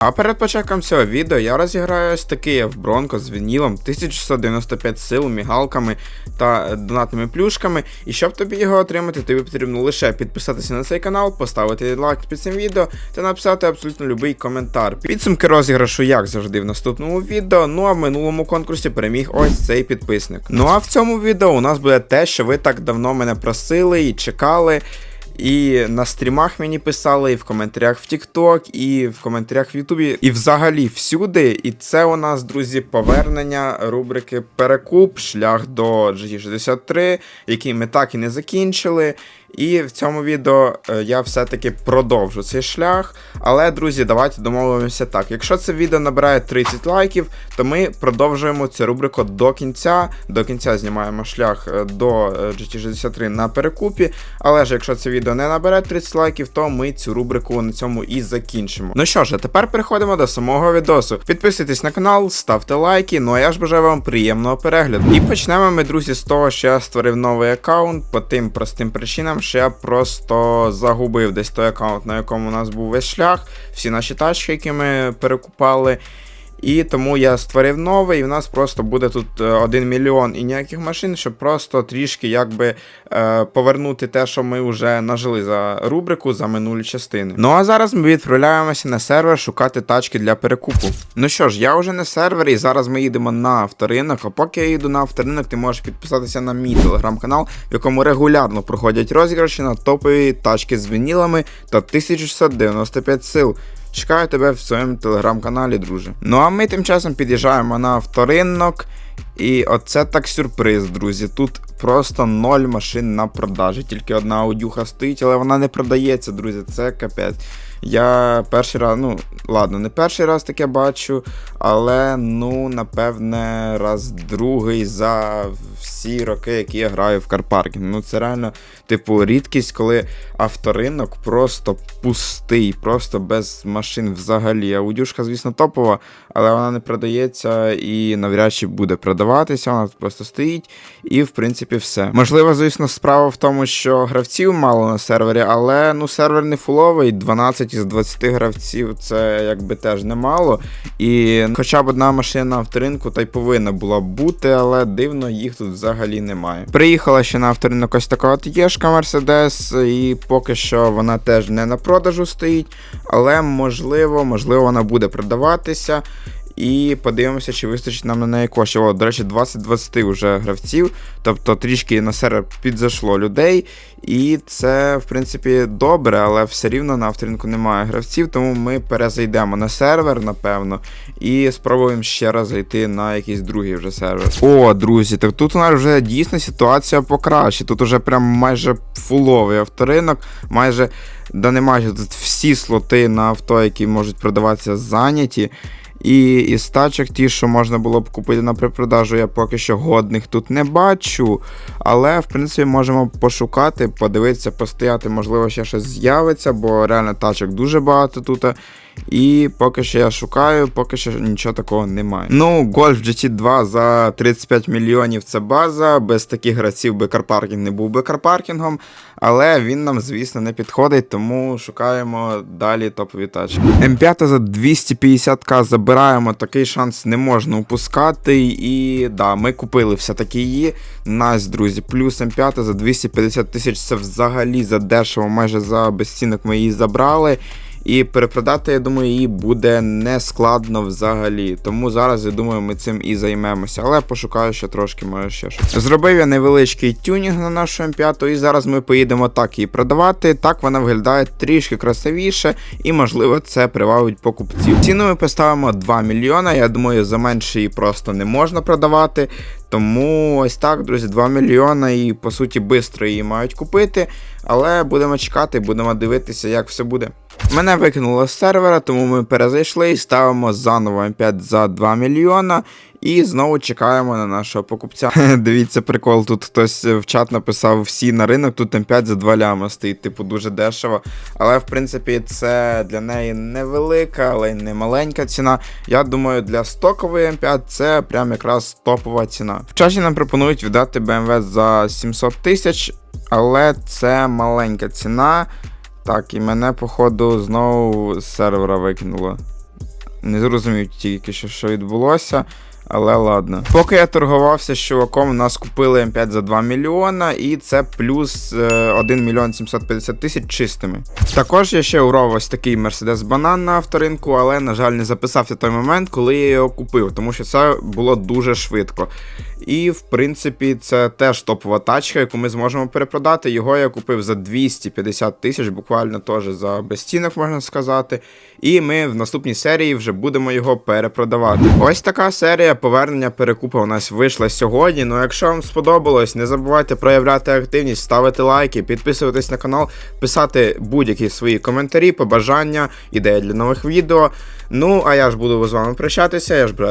А перед початком цього відео я розіграю ось такий Бронко з вінілом 1695 сил, мігалками та донатними плюшками. І щоб тобі його отримати, тобі потрібно лише підписатися на цей канал, поставити лайк під цим відео та написати абсолютно будь-який коментар. Підсумки розіграшу, як завжди, в наступному відео. Ну а в минулому конкурсі переміг ось цей підписник. Ну а в цьому відео у нас буде те, що ви так давно мене просили і чекали. І на стрімах мені писали, і в коментарях в TikTok, і в коментарях в Ютубі, і взагалі всюди. І це у нас, друзі, повернення рубрики Перекуп, шлях до GT63, який ми так і не закінчили. І в цьому відео е, я все-таки продовжу цей шлях. Але, друзі, давайте домовимося так. Якщо це відео набирає 30 лайків, то ми продовжуємо цю рубрику до кінця. До кінця знімаємо шлях е, до е, GT63 на перекупі. Але ж якщо це відео не набере 30 лайків, то ми цю рубрику на цьому і закінчимо. Ну що ж, тепер переходимо до самого відосу. Підписуйтесь на канал, ставте лайки. Ну а я ж бажаю вам приємного перегляду. І почнемо ми, друзі, з того, що я створив новий аккаунт по тим простим причинам що я просто загубив десь той аккаунт, на якому у нас був весь шлях, всі наші тачки, які ми перекупали. І тому я створив новий, і в нас просто буде тут 1 мільйон і ніяких машин, щоб просто трішки якби е, повернути те, що ми вже нажили за рубрику за минулі частини. Ну а зараз ми відправляємося на сервер шукати тачки для перекупу. Ну що ж, я вже на сервері, і зараз ми їдемо на авторинок. А поки я їду на авторинок, ти можеш підписатися на мій телеграм-канал, в якому регулярно проходять розіграші на топові тачки з вінілами та 1695 сил. Чекаю тебе в своєму телеграм-каналі, друже. Ну а ми тим часом під'їжджаємо на авторинок. І оце так сюрприз, друзі. Тут просто ноль машин на продажі. Тільки одна аудюха стоїть, але вона не продається, друзі. Це капець. Я перший раз, ну, ладно, не перший раз таке бачу, але, ну, напевне, раз другий за всі роки, які я граю в карпаркінг. Ну, це реально, типу, рідкість, коли авторинок просто пустий, просто без машин взагалі. Аудюшка, звісно, топова, але вона не продається і навряд чи буде продаватися, вона просто стоїть, і, в принципі, все. Можливо, звісно, справа в тому, що гравців мало на сервері, але ну, сервер не фуловий, 12 із 20 гравців це якби теж немало. І хоча б одна машина авторинку та й повинна була бути, але дивно, їх тут взагалі немає. Приїхала ще на авторинок ось така от Мерседес, і поки що вона теж не на продажу стоїть, але можливо, можливо, вона буде продаватися. І подивимося, чи вистачить нам на неї коштів. До речі, 20-20 вже гравців, тобто трішки на сервер підзайшло людей. І це, в принципі, добре, але все рівно на авторинку немає гравців, тому ми перезайдемо на сервер, напевно, і спробуємо ще раз зайти на якийсь другий вже сервер. О, друзі, так тут у нас вже дійсно ситуація покраще. Тут уже прям майже фуловий авторинок, майже да не майже тут всі слоти на авто, які можуть продаватися, зайняті. І із тачок ті, що можна було б купити на припродажу, я поки що годних тут не бачу. Але, в принципі, можемо пошукати, подивитися, постояти, можливо, ще щось з'явиться, бо реально тачок дуже багато тут. І поки що я шукаю, поки що нічого такого немає. Ну, Golf GT2 за 35 мільйонів це база. Без таких гравців би не був би карпаркінгом. Але він нам, звісно, не підходить, тому шукаємо далі топові тачки. М5 за 250к забираємо, такий шанс не можна упускати. І да, ми купили все-таки її. Нас, друзі, плюс М5 за 250 тисяч це взагалі за дешево, майже за безцінок ми її забрали. І перепродати, я думаю, її буде не складно взагалі. Тому зараз, я думаю, ми цим і займемося. Але пошукаю ще трошки, може ще щось. Зробив я невеличкий тюнінг на нашу М5, і зараз ми поїдемо так її продавати. Так вона виглядає трішки красивіше, і, можливо, це привабить покупців. Ціну ми поставимо 2 мільйона. Я думаю, за менше її просто не можна продавати. Тому ось так, друзі, 2 мільйона і по суті швидко її мають купити. Але будемо чекати, будемо дивитися, як все буде. Мене викинуло з сервера, тому ми перезайшли і ставимо заново М5 за 2 мільйона. І знову чекаємо на нашого покупця. Дивіться, прикол. Тут хтось в чат написав всі на ринок, тут М5 за 2 ляма стоїть, типу, дуже дешево. Але в принципі це для неї невелика, але й не маленька ціна. Я думаю, для стокової М5 це прям якраз топова ціна. В чаті нам пропонують віддати BMW за 700 тисяч, але це маленька ціна. Так, і мене, походу, знову з сервера викинуло. Не зрозумів тільки, що відбулося. Але ладно. Поки я торгувався з чуваком, у нас купили М5 за 2 мільйона, і це плюс е, 1 мільйон 750 тисяч чистими. Також я ще урвав ось такий Mercedes банан на авторинку, але, на жаль, не записався той момент, коли я його купив, тому що це було дуже швидко. І, в принципі, це теж топова тачка, яку ми зможемо перепродати. Його я купив за 250 тисяч, буквально теж за безцінок, можна сказати. І ми в наступній серії вже будемо його перепродавати. Ось така серія повернення перекупа у нас вийшла сьогодні. Ну, якщо вам сподобалось, не забувайте проявляти активність, ставити лайки, підписуватись на канал, писати будь-які свої коментарі, побажання, ідеї для нових відео. Ну, а я ж буду з вами прощатися. Я ж бажаю